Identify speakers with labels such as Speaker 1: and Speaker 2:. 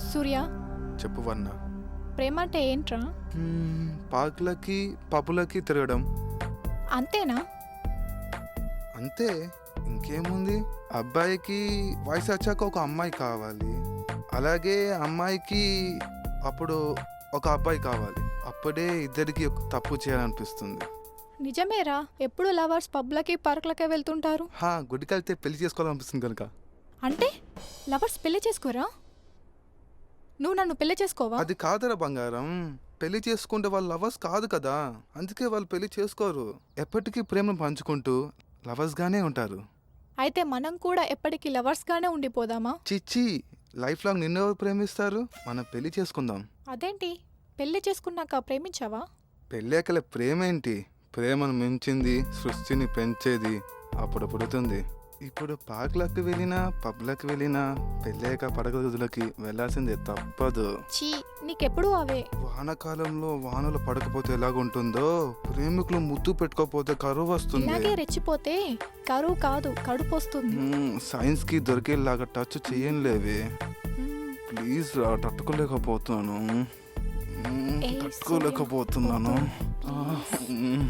Speaker 1: సూర్య
Speaker 2: చెప్పు వన్న.
Speaker 1: ప్రేమ అంటే ఏంట్రా?
Speaker 2: మ్మ్, పార్కులకి పబ్బులకి తిరగడం.
Speaker 1: అంతేనా?
Speaker 2: అంతే. ఇంకేముంది? అబ్బాయికి వయసు వచ్చాక ఒక అమ్మాయి కావాలి. అలాగే అమ్మాయికి అప్పుడు ఒక అబ్బాయి కావాలి. అప్పుడే ఇద్దరికి ఒక తప్పు చేయాలనిపిస్తుంది.
Speaker 1: నిజమేరా. ఎప్పుడు లవర్స్ పబ్లకి పార్కులకే వెళ్తుంటారు?
Speaker 2: హా గుడికి వెళ్తే పెళ్ళి చేసుకోవాలనిపిస్తుంది కనుక.
Speaker 1: అంటే? లవర్స్ పెళ్ళి చేసుకోరా? నువ్వు నన్ను పెళ్ళి చేసుకోవా?
Speaker 2: అది కాదరా బంగారం. పెళ్ళి చేసుకుంటే వాళ్ళు లవర్స్ కాదు కదా. అందుకే వాళ్ళు పెళ్ళి చేసుకోరు. ఎప్పటికీ ప్రేమను పంచుకుంటూ లవర్స్ గానే ఉంటారు.
Speaker 1: అయితే మనం కూడా ఎప్పటికీ లవర్స్ గానే ఉండిపోదామా?
Speaker 2: చిచ్చి లైఫ్ లాంగ్ నిన్నెవరు ప్రేమిస్తారు? మనం పెళ్ళి చేసుకుందాం.
Speaker 1: అదేంటి? పెళ్ళి చేసుకున్నాక ప్రేమించావా?
Speaker 2: పెళ్ళాకల ప్రేమ ఏంటి ప్రేమను మించింది సృష్టిని పెంచేది అప్పుడు పుడుతుంది ఇప్పుడు పార్కులకు వెళ్ళినా పబ్లకు వెళ్ళినా పెళ్ళాక పడక గదులకి వెళ్ళాల్సిందే తప్పదు.
Speaker 1: చీ నీకెప్పుడు అవే?
Speaker 2: వానకాలంలో వానలు పడకపోతే ఎలాగుంటుందో ప్రేమికులు ముద్దు పెట్టుకోకపోతే కరువు వస్తుంది.
Speaker 1: ఇలాగే రెచ్చిపోతే కరువు కాదు కడుపు వస్తుంది.
Speaker 2: మ్మ్, సైన్స్కి దొరికేలాగా టచ్ చేయలేవే
Speaker 1: మ్మ్.
Speaker 2: ప్లీజ్ రా తట్టుకోలేకపోతున్నాను. మ్మ్,
Speaker 1: ఏయ్,
Speaker 2: తట్టుకోలేకపోతున్నాను. ఆ, మ్మ్.